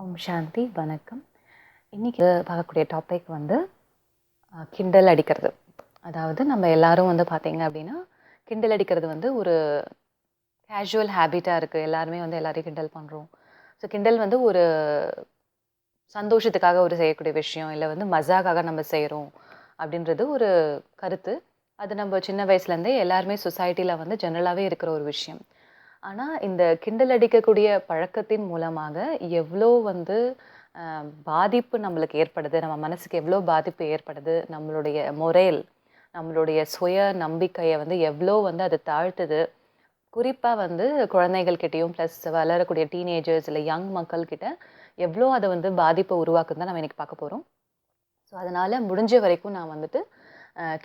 ஓம் சாந்தி வணக்கம். இன்றைக்கி பார்க்கக்கூடிய டாபிக் வந்து கிண்டல் அடிக்கிறது. அதாவது நம்ம எல்லாரும் வந்து பார்த்திங்க அப்படின்னா கிண்டல் அடிக்கிறது வந்து ஒரு கேஷுவல் ஹேபிட்டாக இருக்குது எல்லாருமே வந்து எல்லாரையும் கிண்டல் பண்ணுறோம் ஸோ கிண்டல் வந்து ஒரு சந்தோஷத்துக்காக ஒரு செய்யக்கூடிய விஷயம். இல்லை வந்து மஜாக்காக நம்ம செய்கிறோம் அப்படின்றது ஒரு கருத்து. அது நம்ம சின்ன வயசுலேருந்தே எல்லாருமே சொசைட்டியில் வந்து ஜெனரலாகவே இருக்கிற ஒரு விஷயம். ஆனால் இந்த கிண்டல் அடிக்கக்கூடிய பழக்கத்தின் மூலமாக எவ்வளோ வந்து பாதிப்பு நம்மளுக்கு ஏற்படுது நம்ம மனசுக்கு எவ்வளோ பாதிப்பு ஏற்படுது நம்மளுடைய மொரேல் நம்மளுடைய சுய நம்பிக்கையை வந்து எவ்வளோ வந்து அது தாழ்த்துது. குறிப்பாக வந்து குழந்தைகள்கிட்டயும் ப்ளஸ் வளரக்கூடிய டீனேஜர்ஸ் இல்லை யங் மக்கள்கிட்ட எவ்வளோ அதை வந்து பாதிப்பை உருவாக்குன்னு தான் நம்ம இன்னைக்கு பார்க்க போகிறோம் ஸோ அதனால் முடிஞ்ச வரைக்கும் நான் வந்துட்டு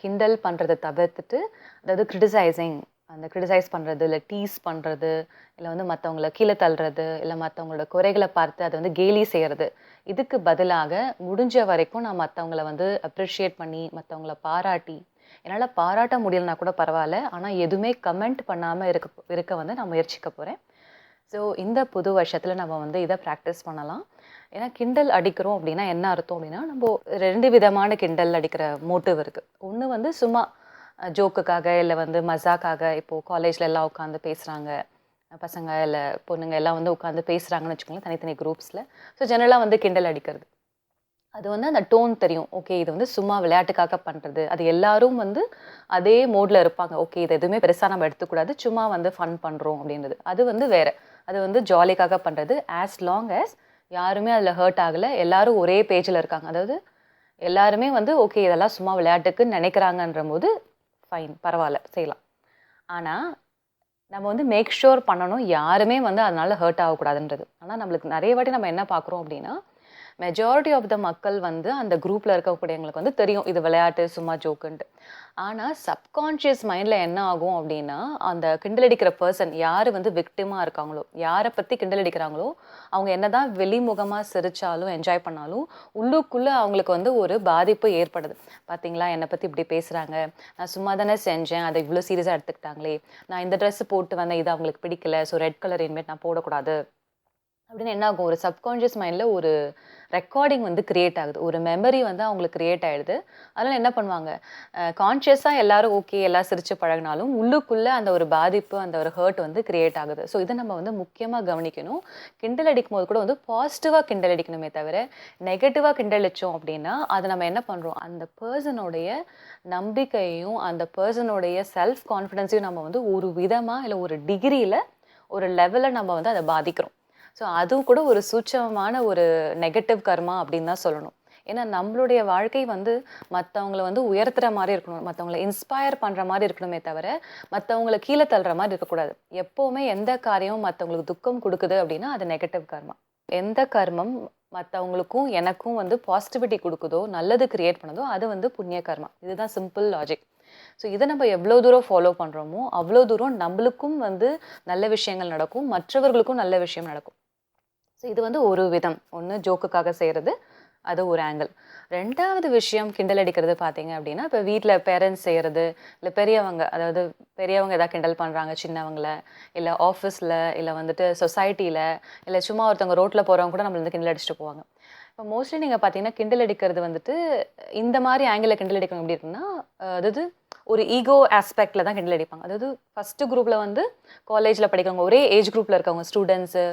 கிண்டல் பண்ணுறதை தவிர்த்துட்டு அதாவது கிரிட்டிசைசிங் அந்த க்ரிட்டிசைஸ் பண்ணுறது இல்லை டீஸ் பண்ணுறது இல்லை வந்து மற்றவங்கள கீழே தள்ளுறது இல்லை மற்றவங்களோட குறைகளை பார்த்து அதை வந்து கேலி செய்கிறது இதுக்கு பதிலாக முடிஞ்ச வரைக்கும் நான் மற்றவங்கள வந்து அப்ரிஷியேட் பண்ணி மற்றவங்கள பாராட்டி என்னால் பாராட்ட முடியலனா கூட பரவாயில்ல. ஆனால் எதுவுமே கமெண்ட் பண்ணாமல் இருக்க இருக்க வந்து நான் முயற்சிக்க போகிறேன் ஸோ இந்த புது வருஷத்தில் நம்ம வந்து இதை ப்ராக்டிஸ் பண்ணலாம். ஏன்னா கிண்டல் அடிக்கிறோம் அப்படின்னா என்ன அர்த்தம் அப்படின்னா நம்ம ரெண்டு விதமான கிண்டல் அடிக்கிற மோட்டிவ் இருக்குது ஒன்று வந்து சும்மா ஜோக்குக்காக இல்லை வந்து மசாக்காக இப்போது காலேஜில் எல்லாம் உட்காந்து பேசுகிறாங்க பசங்க இல்லை பொண்ணுங்க எல்லாம் வந்து உட்காந்து பேசுகிறாங்கன்னு வச்சுக்கோங்களேன் தனித்தனி குரூப்ஸில் ஸோ ஜெனரலாக வந்து கிண்டல் அடிக்கிறது. அது வந்து அந்த டோன் தெரியும். ஓகே இது வந்து சும்மா விளையாட்டுக்காக பண்ணுறது அது எல்லாரும் வந்து அதே மோடில் இருப்பாங்க. ஓகே இது எதுவுமே பெருசாக நம்ம எடுத்துக்கூடாது. சும்மா வந்து ஃபன் பண்ணுறோம் அப்படின்றது. அது வந்து வேறு. அது வந்து ஜாலிக்காக பண்ணுறது ஆஸ் லாங் ஆஸ் யாருமே அதில் ஹர்ட் ஆகலை. எல்லாரும் ஒரே பேஜில் இருக்காங்க. அதாவது எல்லாருமே வந்து ஓகே இதெல்லாம் சும்மா விளையாட்டுக்குன்னு நினைக்கிறாங்கன்ற போது ஃபைன் பரவாயில்ல செய்யலாம். ஆனால் நம்ம வந்து மேக் ஷூர் பண்ணணும் யாருமே வந்து அதனால் ஹர்ட் ஆகக்கூடாதுன்றது. ஆனால் நம்மளுக்கு நிறைய வாட்டி நம்ம என்ன பார்க்குறோம் அப்படின்னா மெஜாரிட்டி ஆஃப் த மக்கள் வந்து அந்த குரூப்பில் இருக்கக்கூடியவங்களுக்கு வந்து தெரியும் இது விளையாட்டு சும்மா ஜோக்குன்ட்டு ஆனால் சப்கான்ஷியஸ் மைண்டில் என்ன ஆகும் அப்படின்னா அந்த கிண்டல் அடிக்கிற பர்சன் யார் வந்து விக்டிமாக இருக்காங்களோ யாரை பற்றி கிண்டல் அடிக்கிறாங்களோ அவங்க என்னதான் வெளிமுகமாக சிரித்தாலும் என்ஜாய் பண்ணாலும் உள்ளுக்குள்ளே அவங்களுக்கு வந்து ஒரு பாதிப்பு ஏற்படுது. பார்த்தீங்களா என்னை பற்றி இப்படி பேசுகிறாங்க நான் சும்மா தானே செஞ்சேன் அதை இவ்வளோ சீரியஸாக எடுத்துக்கிட்டாங்களே. நான் இந்த ட்ரெஸ் போட்டு வந்தேன் இது அவங்களுக்கு பிடிக்கல ஸோ ரெட் கலர் இனிமேட் நான் போடக்கூடாது. அப்படின்னு என்ன ஆகும்? ஒரு சப்கான்ஷியஸ் மைண்டில் ஒரு ரெக்கார்டிங் வந்து கிரியேட் ஆகுது. ஒரு மெமரி வந்து அவங்களுக்கு கிரியேட் ஆகிடுது அதனால் என்ன பண்ணுவாங்க? கான்ஷியஸாக எல்லோரும் ஓகே எல்லாம் சிரித்து பழகினாலும் உள்ளுக்குள்ளே அந்த ஒரு பாதிப்பு அந்த ஒரு ஹர்ட் வந்து கிரியேட் ஆகுது. ஸோ இதை நம்ம வந்து முக்கியமாக கவனிக்கணும். கிண்டல் அடிக்கும் போது கூட வந்து பாசிட்டிவாக கிண்டல் அடிக்கணுமே தவிர நெகட்டிவாக கிண்டல் அடித்தோம் அப்படின்னா அதை நம்ம என்ன பண்ணுறோம் அந்த பர்சனுடைய நம்பிக்கையும் அந்த பர்சனுடைய செல்ஃப் கான்ஃபிடென்ஸையும் நம்ம வந்து ஒரு விதமாக இல்லை ஒரு டிகிரியில் ஒரு லெவலில் நம்ம வந்து அதை பாதிக்கிறோம். ஸோ அதுவும் கூட ஒரு சூட்சமமான ஒரு நெகட்டிவ் கர்மா அப்படின்னு தான் சொல்லணும். ஏன்னா நம்மளுடைய வாழ்க்கை வந்து மற்றவங்கள வந்து உயர்த்துற மாதிரி இருக்கணும். மற்றவங்கள இன்ஸ்பயர் பண்ணுற மாதிரி இருக்கணுமே தவிர மற்றவங்கள கீழே தள்ளுற மாதிரி இருக்கக்கூடாது. எப்போவுமே எந்த காரியமும் மற்றவங்களுக்கு துக்கம் கொடுக்குது அப்படின்னா அது நெகட்டிவ் கர்மா எந்த கர்மம் மற்றவங்களுக்கும் எனக்கும் வந்து பாசிட்டிவிட்டி கொடுக்குதோ நல்லது கிரியேட் பண்ணுதோ அது வந்து புண்ணிய கர்மா. இதுதான் சிம்பிள் லாஜிக் ஸோ இதை நம்ம எவ்வளோ தூரம் ஃபாலோ பண்ணுறோமோ அவ்வளோ தூரம் நம்மளுக்கும் வந்து நல்ல விஷயங்கள் நடக்கும் மற்றவர்களுக்கும் நல்ல விஷயம் நடக்கும். ஸோ இது வந்து ஒரு விதம். ஒன்று ஜோக்குக்காக செய்கிறது அது ஒரு ஆங்கிள் ரெண்டாவது விஷயம் கிண்டல் அடிக்கிறது பார்த்தீங்க அப்படின்னா இப்போ வீட்டில் பேரண்ட்ஸ் செய்கிறது இல்லை பெரியவங்க அதாவது பெரியவங்க எதாவது கிண்டல் பண்ணுறாங்க சின்னவங்கள இல்லை ஆஃபீஸில் இல்லை வந்துட்டு சொசைட்டியில் இல்லை சும்மா ஒருத்தவங்க ரோட்டில் போகிறவங்க கூட நம்மளை வந்து கிண்டல் அடிச்சுட்டு போவாங்க. இப்போ மோஸ்ட்லி நீங்கள் பார்த்தீங்கன்னா கிண்டல் அடிக்கிறது வந்துட்டு இந்த மாதிரி ஆங்கிளில் கிண்டல் அடிக்கணும் எப்படி இருக்குன்னா அதாவது ஒரு ஈகோ ஆஸ்பெக்டில் தான் கிண்டல் அடிப்பாங்க. அதாவது ஃபஸ்ட்டு குரூப்பில் வந்து காலேஜில் படிக்கிறவங்க ஒரே ஏஜ் குரூப்பில் இருக்கவங்க ஸ்டூடெண்ட்ஸு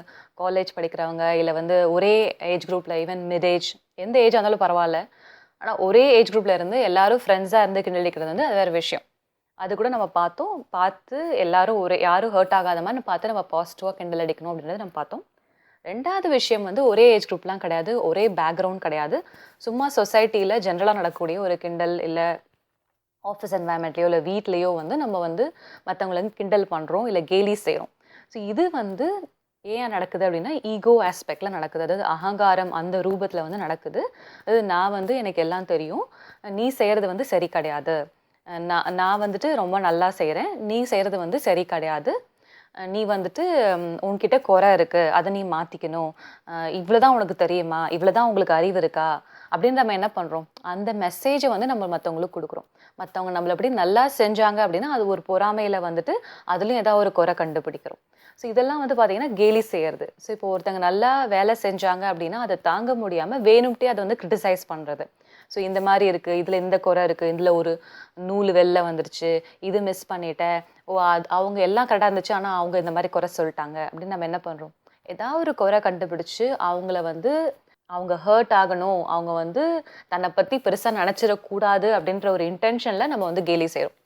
காலேஜ் படிக்கிறவங்க இல்லை வந்து ஒரே ஏஜ் குரூப்பில் ஈவன் மிட் ஏஜ் எந்த ஏஜ் இருந்தாலும் பரவாயில்ல. ஆனால் ஒரே ஏஜ் குரூப்பில் இருந்து எல்லாரும் ஃப்ரெண்ட்ஸாக இருந்து கிண்டல் அடிக்கிறது வந்து அது வேறு விஷயம். அது கூட நம்ம பார்த்தோம். பார்த்து எல்லாரும் ஒரே யாரும் ஹர்ட் ஆகாத மாதிரி பார்த்து நம்ம பாசிட்டிவாக கிண்டல் அடிக்கணும் அப்படின்றத நம்ம பார்த்தோம். ரெண்டாவது விஷயம் வந்து ஒரே ஏஜ் குரூப்லாம் கிடையாது. ஒரே பேக்ரவுண்ட் கிடையாது. சும்மா சொசைட்டியில் ஜென்ரலாக நடக்கக்கூடிய ஒரு கிண்டல் இல்லை ஆஃபீஸ் என்வாயன்மெண்ட்லேயோ இல்லை வீட்லேயோ வந்து நம்ம வந்து மற்றவங்களை வந்து கிண்டல் பண்ணுறோம் இல்லை கேலி செய்கிறோம் ஸோ இது வந்து ஏன் நடக்குது அப்படின்னா ஈகோ ஆஸ்பெக்டில் நடக்குது. அதாவது அகங்காரம் அந்த ரூபத்தில் வந்து நடக்குது. அது நான் வந்து எனக்கு எல்லாம் தெரியும். நீ செய்கிறது வந்து சரி கிடையாது. நான் நான் வந்துட்டு ரொம்ப நல்லா செய்கிறேன் நீ செய்கிறது வந்து சரி கிடையாது. நீ வந்துட்டு உன்கிட்ட குறை இருக்குது அதை நீ மாற்றிக்கணும் இவ்வளோதான் உனக்கு தெரியுமா? இவ்வளோதான் உங்களுக்கு அறிவு இருக்கா? அப்படின்னு நம்ம என்ன பண்ணுறோம் அந்த மெசேஜை வந்து நம்ம மற்றவங்களுக்கு கொடுக்குறோம். மற்றவங்க நம்மளை அப்படி நல்லா செஞ்சாங்க அப்படின்னா அது ஒரு பொறாமையில் வந்துட்டு அதுலேயும் ஏதாவது ஒரு குறை கண்டுபிடிக்கிறோம். ஸோ இதெல்லாம் வந்து பார்த்தீங்கன்னா கேலி செய்யறது. ஸோ இப்போ ஒருத்தங்க நல்லா வேலை செஞ்சாங்க அப்படின்னா அதை தாங்க முடியாமல் வேணும்ட்டே அதை வந்து கிரிட்டிசைஸ் பண்ணுறது ஸோ இந்த மாதிரி இருக்குது இதில் இந்த குறை இருக்குது இதில் ஒரு நூல் வெளில வந்துருச்சு. இது மிஸ் பண்ணிட்டேன். ஓ அது அவங்க எல்லாம் கரெக்டாக இருந்துச்சு. ஆனால் அவங்க இந்த மாதிரி குறை சொல்லிட்டாங்க. அப்படின்னு நம்ம என்ன பண்ணுறோம் ஏதாவது ஒரு குறை கண்டுபிடிச்சு அவங்கள வந்து அவங்க ஹர்ட் ஆகணும். அவங்க வந்து தன்னை பற்றி பெருசாக நினச்சிடக்கூடாது அப்படின்ற ஒரு இன்டென்ஷனில் நம்ம வந்து கேலி செய்கிறோம்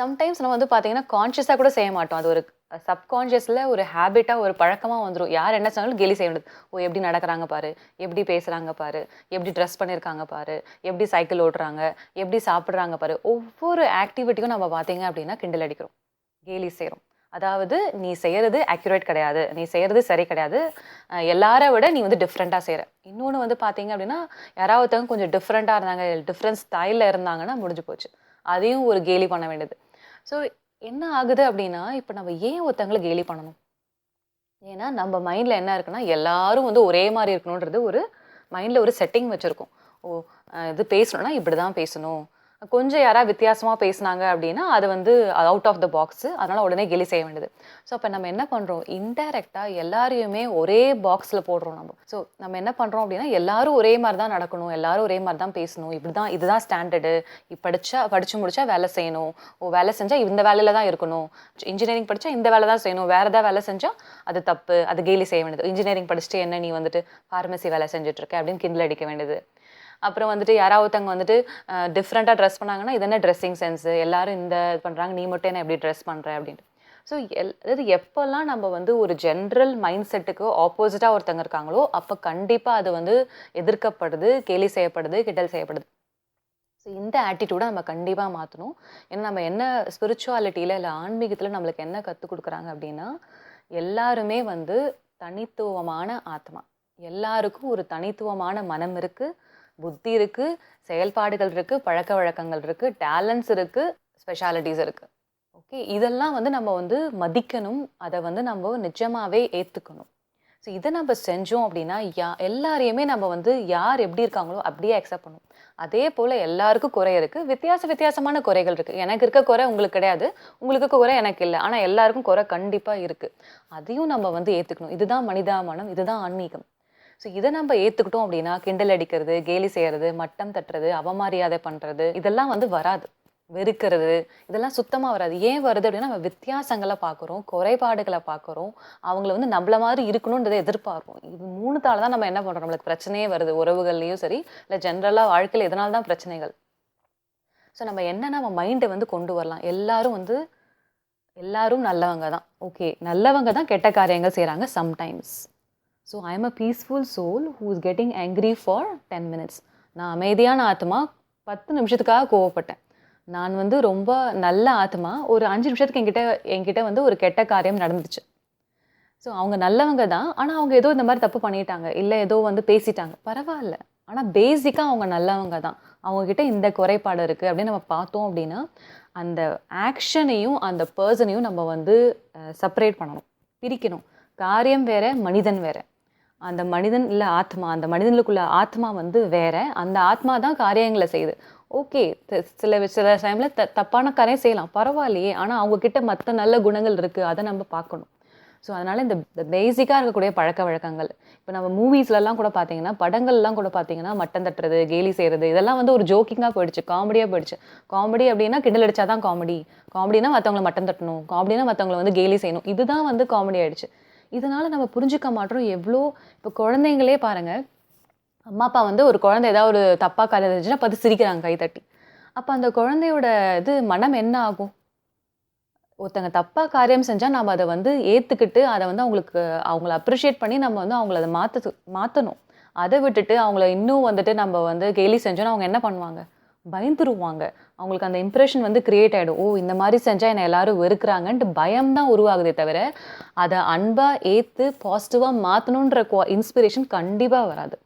சம்டைம்ஸ் நம்ம வந்து பார்த்தீங்கன்னா கான்ஷியஸாக கூட செய்ய மாட்டோம். அது ஒரு சப்கான்ஷியஸில் ஒரு ஹேபிட்டாக ஒரு பழக்கமாக வந்துடும் யார் என்ன சொன்னாலும் கேலி செய்ய வேண்டியது. ஓ எப்படி நடக்கிறாங்க பாரு. எப்படி பேசுகிறாங்க பாரு. எப்படி ட்ரெஸ் பண்ணியிருக்காங்க பாரு. எப்படி சைக்கிள் ஓட்டுறாங்க. எப்படி சாப்பிட்றாங்க பாரு. ஒவ்வொரு ஆக்டிவிட்டியும் நம்ம பார்த்தீங்க அப்படின்னா கிண்டல் அடிக்கிறோம். கேலி செய்கிறோம் அதாவது நீ செய்கிறது அக்யூரேட் கிடையாது. நீ செய்கிறது சரி கிடையாது. அஹ் எல்லாரை விட நீ வந்து டிஃப்ரெண்ட்டாக செய்கிற இன்னொன்று வந்து பார்த்தீங்க அப்படின்னா யாராவது ஒருத்தவங்க கொஞ்சம் டிஃப்ரெண்ட்டாக இருந்தாங்க டிஃப்ரெண்ட் ஸ்டைலில் இருந்தாங்கன்னா முடிஞ்சு போச்சு. அதையும் ஒரு கேலி பண்ண வேண்டியது. ஸோ என்ன ஆகுது அப்படின்னா இப்போ நம்ம ஏன் ஒருத்தவங்களை கேலி பண்ணணும்? ஏன்னா நம்ம மைண்டில் என்ன இருக்குன்னா எல்லாரும் வந்து ஒரே மாதிரி இருக்கணுன்றது ஒரு மைண்டில் ஒரு செட்டிங் வச்சுருக்கோம். ஓ இது பேசணும்னா இப்படி தான் பேசணும். கொஞ்சம் யாராவது வித்தியாசமாக பேசினாங்க அப்படின்னா அது வந்து அவுட் ஆஃப் த பாக்ஸு அதனால் உடனே கெலி செய்ய வேண்டியது. ஸோ அப்போ நம்ம என்ன பண்ணுறோம் இன்டைரக்டாக எல்லாரையுமே ஒரே பாக்ஸில் போடுறோம் நம்ம. ஸோ நம்ம என்ன பண்ணுறோம் அப்படின்னா எல்லாரும் ஒரே மாதிரி தான் நடக்கணும் எல்லாரும் ஒரே மாதிரி தான் பேசணும். இப்படி தான் இதுதான் ஸ்டாண்டர்டு படித்தா படித்து முடித்தா வேலை செய்யணும். ஓ வேலை செஞ்சால் இந்த வேலையில் தான் இருக்கணும். இன்ஜினியரிங் படித்தா இந்த வேலை தான் செய்யணும். வேறு ஏதாவது வேலை செஞ்சால் அது தப்பு அது கேலி செய்ய வேண்டியது. இன்ஜினியரிங் படிச்சுட்டு என்ன நீ வந்துட்டு ஃபார்மசி வேலை செஞ்சுட்ருக்க அப்படின்னு கிண்டில் அடிக்க வேண்டியது. அப்புறம் வந்துட்டு யாராவது ஒருத்தவங்க வந்துட்டு டிஃப்ரெண்ட்டாக ட்ரெஸ் பண்ணாங்கன்னா இது என்ன ட்ரெஸ்ஸிங் சென்ஸு எல்லாரும் இந்த இது பண்ணுறாங்க நீ மட்டும் என்ன எப்படி ட்ரெஸ் பண்ணுற அப்படின்ட்டு. ஸோ எல் அதாவது எப்போல்லாம் நம்ம வந்து ஒரு ஜென்ரல் மைண்ட் செட்டுக்கு ஆப்போசிட்டாக ஒருத்தங்க இருக்காங்களோ அப்போ கண்டிப்பாக அது வந்து எதிர்க்கப்படுது கேலி செய்யப்படுது கிண்டல் செய்யப்படுது. ஸோ இந்த ஆட்டிடியூடை நம்ம கண்டிப்பாக மாற்றணும் ஏன்னா நம்ம என்ன ஸ்பிரிச்சுவாலிட்டியில் இல்லை ஆன்மீகத்தில் நம்மளுக்கு என்ன கற்றுக் கொடுக்குறாங்க அப்படின்னா எல்லாருமே வந்து தனித்துவமான ஆத்மா. எல்லாருக்கும் ஒரு தனித்துவமான மனம் இருக்குது புத்தி இருக்குது செயல்பாடுகள் இருக்குது பழக்க வழக்கங்கள் இருக்குது டேலண்ட்ஸ் இருக்குது ஸ்பெஷாலிட்டிஸ் இருக்குது ஓகே இதெல்லாம் வந்து நம்ம வந்து மதிக்கணும். அதை வந்து நம்ம நிஜமாகவே ஏற்றுக்கணும் ஸோ இதை நம்ம செஞ்சோம் அப்படின்னா யா எல்லாரையுமே நம்ம வந்து யார் எப்படி இருக்காங்களோ அப்படியே அக்செப்ட் பண்ணும் அதே போல் எல்லாருக்கும் குறை இருக்குது வித்தியாச வித்தியாசமான குறைகள் இருக்குது எனக்கு இருக்க குறை உங்களுக்கு கிடையாது. உங்களுக்கு குறை எனக்கு இல்லை. ஆனால் எல்லாருக்கும் குறை கண்டிப்பாக இருக்குது அதையும் நம்ம வந்து ஏற்றுக்கணும் இதுதான் மனிதாமனம் இதுதான் ஆன்மீகம். ஸோ இதை நம்ம ஏற்றுக்கிட்டோம் அப்படின்னா கிண்டல் அடிக்கிறது கேலி செய்கிறது மட்டம் தட்டுறது அவமரியாதை பண்ணுறது இதெல்லாம் வந்து வராது. வெறுக்கிறது இதெல்லாம் சுத்தமாக வராது. ஏன் வருது அப்படின்னா நம்ம வித்தியாசங்களை பார்க்குறோம் குறைபாடுகளை பார்க்குறோம். அவங்கள வந்து நம்மள மாதிரி இருக்கணுன்றதை எதிர்பார்க்குறோம் இது மூணுத்தால் தான் நம்ம என்ன பண்ணுறோம் நம்மளுக்கு பிரச்சனையே வருது. உறவுகள்லேயும் சரி இல்லை ஜென்ரலாக வாழ்க்கையில் இதனால தான் பிரச்சனைகள். ஸோ நம்ம என்ன நம்ம மைண்டை வந்து கொண்டு வரலாம்? எல்லாரும் வந்து எல்லாரும் நல்லவங்க தான். ஓகே நல்லவங்க தான் கெட்ட காரியங்கள் செய்கிறாங்க sometimes so I am a peaceful soul who is getting angry for ten minutes நான் அமைதியான ஆத்மா பத்து நிமிஷத்துக்காக கோவப்பட்டேன். நான் வந்து ரொம்ப நல்ல ஆத்மா ஒரு அஞ்சு நிமிஷத்துக்கு என்கிட்ட என்கிட்ட வந்து ஒரு கெட்ட காரியம் நடந்துச்சு. ஸோ அவங்க நல்லவங்க தான் ஆனால் அவங்க ஏதோ இந்த மாதிரி தப்பு பண்ணிட்டாங்க இல்லை ஏதோ வந்து பேசிட்டாங்க. பரவாயில்ல. ஆனால் பேசிக்காக அவங்க நல்லவங்க தான். அவங்கக்கிட்ட இந்த குறைபாடு இருக்குது அப்படின்னு நம்ம பார்த்தோம் அப்படின்னா அந்த ஆக்ஷனையும் அந்த பர்சனையும் நம்ம வந்து செப்பரேட் பண்ணணும். பிரிக்கணும். காரியம் வேறு மனிதன் வேறு. அந்த மனிதன் இல்லை ஆத்மா அந்த மனிதனுக்குள்ள ஆத்மா வந்து வேற. அந்த ஆத்மா தான் காரியங்களை செய்யுது. ஓகே சில சில டைமில் த தப்பான காரியம் செய்யலாம். பரவாயில்லையே. ஆனால் அவங்கக்கிட்ட மற்ற நல்ல குணங்கள் இருக்குது அதை நம்ம பார்க்கணும். ஸோ அதனால் இந்த பேசிக்காக இருக்கக்கூடிய பழக்க வழக்கங்கள். இப்போ நம்ம மூவிஸ்லலாம் கூட பார்த்தீங்கன்னா படங்கள்லாம் கூட பார்த்தீங்கன்னா மட்டம் தட்டுறது கேலி செய்கிறது இதெல்லாம் வந்து ஒரு ஜோக்கிங்காக போயிடுச்சு. காமெடியாக போயிடுச்சு. காமெடி அப்படின்னா கிண்டல் அடித்தா தான் காமெடி காமெடினா மற்றவங்களை மட்டம் தட்டணும். காமெடினா மற்றவங்களை வந்து கேலி செய்யணும். இதுதான் வந்து காமெடி ஆகிடுச்சு இதனால் நம்ம புரிஞ்சுக்க மாட்டோம். எவ்வளோ இப்போ குழந்தைங்களே பாருங்கள் அம்மா அப்பா வந்து ஒரு குழந்தை ஏதாவது ஒரு தப்பாக காரியம் இருந்துச்சுன்னா பார்த்து சிரிக்கிறாங்க கை தட்டி. அப்போ அந்த குழந்தையோட இது மனம் என்ன ஆகும்? ஒருத்தங்க தப்பாக காரியம் செஞ்சால் நம்ம அதை வந்து ஏற்றுக்கிட்டு அதை வந்து அவங்களுக்கு அவங்கள அப்ரிஷியேட் பண்ணி நம்ம வந்து அவங்கள அதை மாற்ற மாற்றணும் அதை விட்டுட்டு அவங்கள இன்னும் வந்துட்டு நம்ம வந்து கேலி செஞ்சோன்னா அவங்க என்ன பண்ணுவாங்க? பயந்துருவாங்க. அவங்களுக்கு அந்த இம்ப்ரெஷன் வந்து கிரியேட் ஆகிடும் ஓ இந்த மாதிரி செஞ்சால் என்னை எல்லாரும் வெறுக்கிறாங்கன்ட்டு பயம் தான் உருவாகுதே தவிர அதை அன்பாக ஏற்று பாசிட்டிவாக மாற்றணுன்ற இன்ஸ்பிரேஷன் கண்டிப்பாக வராது.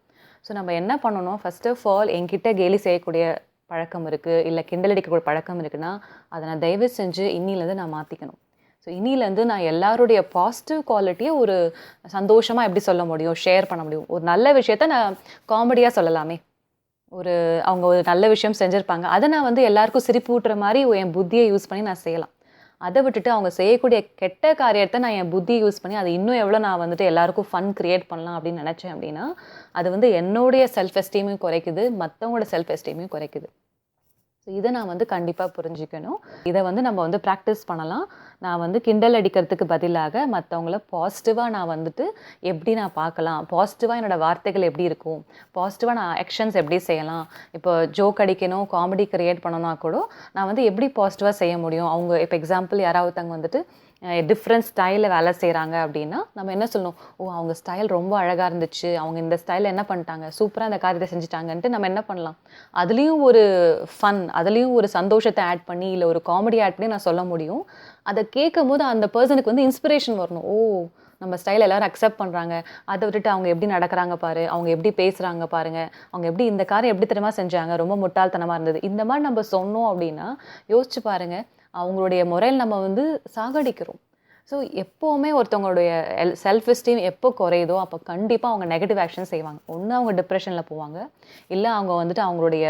ஸோ நம்ம என்ன பண்ணணும்? ஃபஸ்ட் ஆஃப் ஆல் என்கிட்ட கேலி செய்யக்கூடிய பழக்கம் இருக்குது இல்லை கிண்டல் அடிக்கக்கூடிய பழக்கம் இருக்குன்னா அதை நான் தயவு செஞ்சு இன்னிலேருந்து நான் மாற்றிக்கணும் ஸோ இன்னிலேருந்து நான் எல்லாருடைய பாசிட்டிவ் குவாலிட்டியை ஒரு சந்தோஷமாக எப்படி சொல்ல முடியும்? ஷேர் பண்ண முடியும். ஒரு நல்ல விஷயத்த நான் காமெடியாக சொல்லலாமே. ஒரு அவங்க ஒரு நல்ல விஷயம் செஞ்சுருப்பாங்க. அதை நான் வந்து எல்லாருக்கும் சிரிப்பு ஊட்டுற மாதிரி என் புத்தியை யூஸ் பண்ணி நான் செய்யலாம். அதை விட்டுட்டு அவங்க செய்யக்கூடிய கெட்ட காரியத்தை நான் என் புத்தி யூஸ் பண்ணி அது இன்னும் எவ்வளோ நான் வந்துட்டு எல்லாருக்கும் ஃபன் க்ரியேட் பண்ணலாம் அப்படின்னு நினச்சேன் அப்படின்னா அது வந்து என்னுடைய செல்ஃப் எஸ்டீமையும் குறைக்குது மற்றவங்களோட செல்ஃப் எஸ்டீமையும் குறைக்குது. ஸோ இதை நான் வந்து கண்டிப்பாக புரிஞ்சுக்கணும். இதை வந்து நம்ம வந்து ப்ராக்டிஸ் பண்ணலாம். நான் வந்து கிண்டல் அடிக்கிறதுக்கு பதிலாக மற்றவங்கள பாசிட்டிவாக நான் வந்துட்டு எப்படி நான் பார்க்கலாம்? பாசிட்டிவாக என்னோடய வார்த்தைகள் எப்படி இருக்கும்? பாசிட்டிவாக நான் ஆக்ஷன்ஸ் எப்படி செய்யலாம்? இப்போ ஜோக் அடிக்கணும் காமெடி கிரியேட் பண்ணணும்னா கூட நான் வந்து எப்படி பாசிட்டிவாக செய்ய முடியும்? அவங்க இப்போ எக்ஸாம்பிள் யாராவது வந்துட்டு டிஃப்ரெண்ட் ஸ்டைலில் வேலை செய்கிறாங்க அப்படின்னா நம்ம என்ன சொல்லணும்? ஓ அவங்க ஸ்டைல் ரொம்ப அழகாக இருந்துச்சு. அவங்க இந்த ஸ்டைலில் என்ன பண்ணிட்டாங்க? சூப்பராக அந்த காரியத்தை செஞ்சுட்டாங்கன்ட்டு நம்ம என்ன பண்ணலாம்? அதுலேயும் ஒரு ஃபன் அதுலேயும் ஒரு சந்தோஷத்தை ஆட் பண்ணி இல்லை ஒரு காமெடி ஆட் பண்ணி நான் சொல்ல முடியும். அதை கேட்கும் போது அந்த பர்சனுக்கு வந்து இன்ஸ்பிரேஷன் வரணும். ஓ நம்ம ஸ்டைல் எல்லாரும் அக்செப்ட் பண்ணுறாங்க அதை விட்டுட்டு அவங்க எப்படி நடக்கிறாங்க பாரு? அவங்க எப்படி பேசுகிறாங்க பாருங்க? அவங்க எப்படி இந்த காரியம் எப்படி தெரியுமா செஞ்சாங்க? ரொம்ப முட்டாள்தனமாக இருந்தது. இந்த மாதிரி நம்ம சொன்னோம் அப்படின்னா யோசிச்சு பாருங்கள் அவங்களுடைய முறையில் நம்ம வந்து சாகடிக்கிறோம். ஸோ எப்போவுமே ஒருத்தவங்களுடைய எல் செல்ஃப் எஸ்டீம் எப்போ குறையுதோ அப்போ கண்டிப்பாக அவங்க நெகட்டிவ் ஆக்ஷன் செய்வாங்க. ஒன்று அவங்க டிப்ரெஷனில் போவாங்க. இல்லை அவங்க வந்துட்டு அவங்களுடைய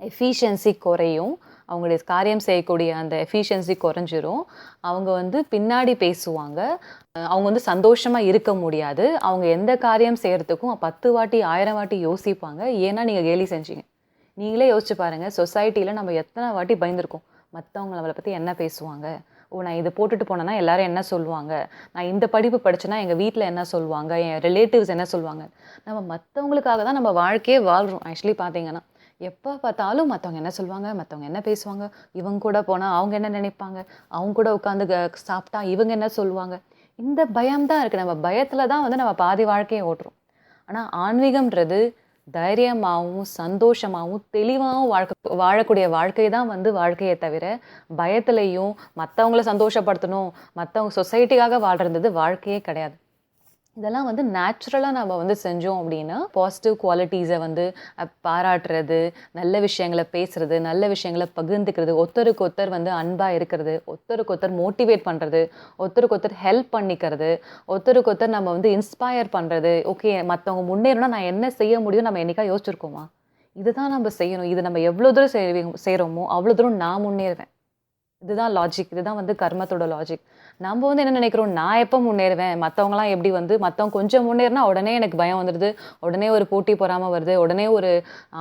எஃபிஷியன்சி குறையும். அவங்களுடைய காரியம் செய்யக்கூடிய அந்த எஃபிஷியன்சி குறைஞ்சிரும். அவங்க வந்து பின்னாடி பேசுவாங்க. அவங்க வந்து சந்தோஷமாக இருக்க முடியாது. அவங்க எந்த காரியம் செய்கிறதுக்கும் பத்து வாட்டி ஆயிரம் வாட்டி யோசிப்பாங்க. ஏன்னா நீங்கள் கேலி செஞ்சீங்க. நீங்களே யோசிச்சு பாருங்கள் சொசைட்டியில் நம்ம எத்தனை வாட்டி பயந்துருக்கோம். மற்றவங்க நம்மளை பற்றி என்ன பேசுவாங்க? ஓ நான் இதை போட்டுட்டு போனேன்னா எல்லாரும் என்ன சொல்லுவாங்க? நான் இந்த படிப்பு படிச்சேன்னா எங்கள் வீட்டில் என்ன சொல்லுவாங்க? என் ரிலேட்டிவ்ஸ் என்ன சொல்லுவாங்க? நம்ம மற்றவங்களுக்காக தான் நம்ம வாழ்க்கையே வாழ்கிறோம் ஆக்சுவலி பார்த்தீங்கன்னா எப்போ பார்த்தாலும் மற்றவங்க என்ன சொல்லுவாங்க? மற்றவங்க என்ன பேசுவாங்க? இவங்க கூட போனால் அவங்க என்ன நினைப்பாங்க? அவங்க கூட உட்காந்து சாப்பிட்டா இவங்க என்ன சொல்லுவாங்க? இந்த பயம் தான் இருக்குது நம்ம பயத்தில் தான் வந்து நம்ம பாதி வாழ்க்கையை ஓட்டுறோம். ஆனால் ஆன்மீகம்ன்றது தைரியமாகவும் சந்தோஷமாகவும் தெளிவாகவும் வாழ்க்கை வாழக்கூடிய வாழ்க்கை தான் வந்து வாழ்க்கையை தவிர பயத்துலையும் மற்றவங்கள சந்தோஷப்படுத்தணும் மற்றவங்க சொசைட்டிக்காக வாழ்றது வாழ்க்கையே கிடையாது. இதெல்லாம் வந்து நேச்சுரலாக நம்ம வந்து செஞ்சோம் அப்படின்னா பாசிட்டிவ் குவாலிட்டிஸை வந்து பாராட்டுறது நல்ல விஷயங்களை பேசுறது நல்ல விஷயங்களை பகிர்ந்துக்கிறது ஒருத்தருக்கு ஒருத்தர் வந்து அன்பாக இருக்கிறது ஒருத்தருக்கு ஒருத்தர் மோட்டிவேட் பண்ணுறது ஒருத்தருக்கு ஒருத்தர் ஹெல்ப் பண்ணிக்கிறது ஒருத்தருக்கு ஒருத்தர் நம்ம வந்து இன்ஸ்பயர் பண்ணுறது ஓகே மற்றவங்க முன்னேறணும்னா நான் என்ன செய்ய முடியும் நம்ம என்னைக்கா யோசிச்சிருக்கோமா? இதுதான் நம்ம செய்யணும். இது நம்ம எவ்வளோ தூரம் செய்வீங்க செய்கிறோமோ அவ்வளோ தூரம் நான் முன்னேறுவேன். இதுதான் லாஜிக் இதுதான் வந்து கர்மத்தோட லாஜிக் நம்ம வந்து என்ன நினைக்கிறோம்? நான் எப்போ முன்னேறுவேன்? மற்றவங்களாம் எப்படி வந்து மற்றவங்க கொஞ்சம் முன்னேறினா உடனே எனக்கு பயம் வந்துடுது உடனே ஒரு போட்டி பொறாமல் வருது. உடனே ஒரு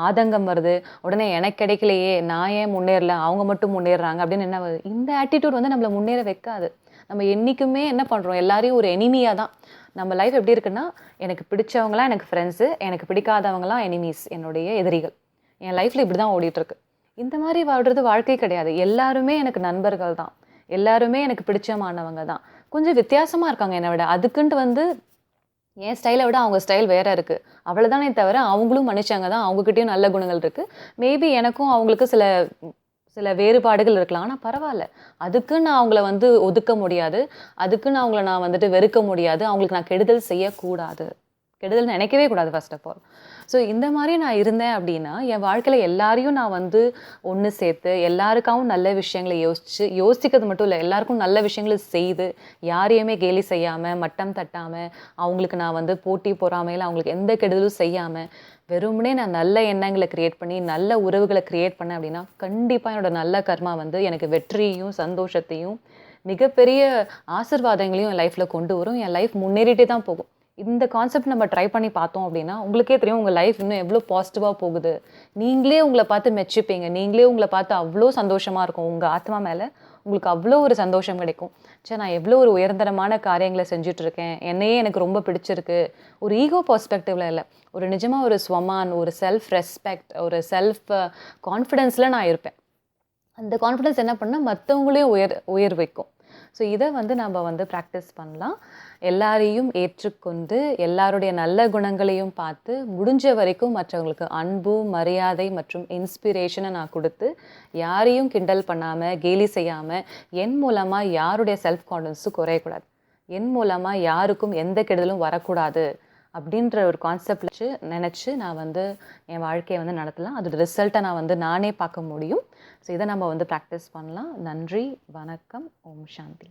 ஆதங்கம் வருது. உடனே எனக்கு கிடைக்கலையே நான் ஏன் முன்னேறல? அவங்க மட்டும் முன்னேறுறாங்க அப்படின்னு என்ன வருது? இந்த ஆட்டிடியூட் வந்து நம்மளை முன்னேற வைக்காது. நம்ம என்றைக்குமே என்ன பண்ணுறோம் எல்லாரையும் ஒரு எனிமியாக தான். நம்ம லைஃப் எப்படி இருக்குன்னா எனக்கு பிடிச்சவங்களாம் எனக்கு ஃப்ரெண்ட்ஸு எனக்கு பிடிக்காதவங்களாம் எனிமீஸ் என்னுடைய எதிரிகள். என் லைஃப்பில் இப்படி தான் ஓடிட்டுருக்கு இந்த மாதிரி வாழ்கிறது வாழ்க்கை கிடையாது. எல்லாருமே எனக்கு நண்பர்கள் தான். எல்லாருமே எனக்கு பிடிச்சமானவங்க தான் கொஞ்சம் வித்தியாசமாக இருக்காங்க என்னை விட. அதுக்குன்ட்டு வந்து என் ஸ்டைலை விட அவங்க ஸ்டைல் வேற இருக்குது அவ்வளோதானே தவிர அவங்களும் மனுஷங்க தான். அவங்கக்கிட்டேயும் நல்ல குணங்கள் இருக்குது மேபி எனக்கும் அவங்களுக்கு சில சில வேறுபாடுகள் இருக்கலாம். ஆனால் பரவாயில்ல. அதுக்கு நான் அவங்கள வந்து ஒதுக்க முடியாது. அதுக்கு நான் அவங்கள நான் வந்துட்டு வெறுக்க முடியாது. அவங்களுக்கு நான் கெடுதல் செய்யக்கூடாது. கெடுதல் நினைக்கவே கூடாது ஃபர்ஸ்ட் ஆஃப் ஆல் ஸோ இந்த மாதிரி நான் இருந்தேன் அப்படின்னா என் வாழ்க்கையில் எல்லாரையும் நான் வந்து ஒன்று சேர்த்து எல்லாருக்காகவும் நல்ல விஷயங்களை யோசிச்சு யோசிக்கிறது மட்டும் இல்லை எல்லாருக்கும் நல்ல விஷயங்களை செய்து யாரையுமே கேலி செய்யாமல் மட்டம் தட்டாமல் அவங்களுக்கு நான் வந்து போட்டி பொறாமையில் அவங்களுக்கு எந்த கெடுதலும் செய்யாமல் வெறுமனே நான் நல்ல எண்ணங்களை க்ரியேட் பண்ணி நல்ல உறவுகளை க்ரியேட் பண்ணேன் அப்படின்னா கண்டிப்பாக என்னோட நல்ல கர்மா வந்து எனக்கு வெற்றியையும் சந்தோஷத்தையும் மிகப்பெரிய ஆசிர்வாதங்களையும் என் லைஃப்பில் கொண்டு வரும். என் லைஃப் முன்னேறிட்டே தான் போகும். இந்த கான்செப்ட் நம்ம ட்ரை பண்ணி பார்த்தோம் அப்படின்னா உங்களுக்கே தெரியும் உங்கள் லைஃப் இன்னும் எவ்வளோ பாசிட்டிவாக போகுது. நீங்களே உங்களை பார்த்து மெச்சிப்பீங்க. நீங்களே உங்களை பார்த்து அவ்வளோ சந்தோஷமாக இருக்கும். உங்கள் ஆத்மா மேலே உங்களுக்கு அவ்வளோ ஒரு சந்தோஷம் கிடைக்கும். சே நான் எவ்வளோ ஒரு உயர்தரமான காரியங்களை செஞ்சுட்ருக்கேன் என்னையே எனக்கு ரொம்ப பிடிச்சிருக்கு. ஒரு ஈகோ பர்ஸ்பெக்டிவில் இல்லை. ஒரு நிஜமாக ஒரு ஸ்வமான் ஒரு செல்ஃப் ரெஸ்பெக்ட் ஒரு செல்ஃப் கான்ஃபிடென்ஸில் நான் இருப்பேன். அந்த கான்ஃபிடென்ஸ் என்ன பண்ணால் மற்றவங்களையும் உயர் உயர் வைக்கும் ஸோ இதை வந்து நம்ம வந்து ப்ராக்டிஸ் பண்ணலாம். எல்லாரையும் ஏற்றுக்கொண்டு எல்லாருடைய நல்ல குணங்களையும் பார்த்து முடிஞ்ச வரைக்கும் மற்றவங்களுக்கு அன்பு மரியாதை மற்றும் இன்ஸ்பிரேஷனை நான் கொடுத்து யாரையும் கிண்டல் பண்ணாமல் கேலி செய்யாமல் என் மூலமாக யாருடைய செல்ஃப் கான்ஃபிடன்ஸும் குறையக்கூடாது. என் மூலமாக யாருக்கும் எந்த கெடுதலும் வரக்கூடாது. அப்படின்ற ஒரு கான்செப்ட் வச்சு நினச்சி நான் வந்து என் வாழ்க்கையை வந்து நடத்தலாம். அதோட ரிசல்ட்டை நான் வந்து நானே பார்க்க முடியும். ஸோ இதை நம்ம வந்து ப்ராக்டிஸ் பண்ணலாம். நன்றி வணக்கம் ஓம் சாந்தி.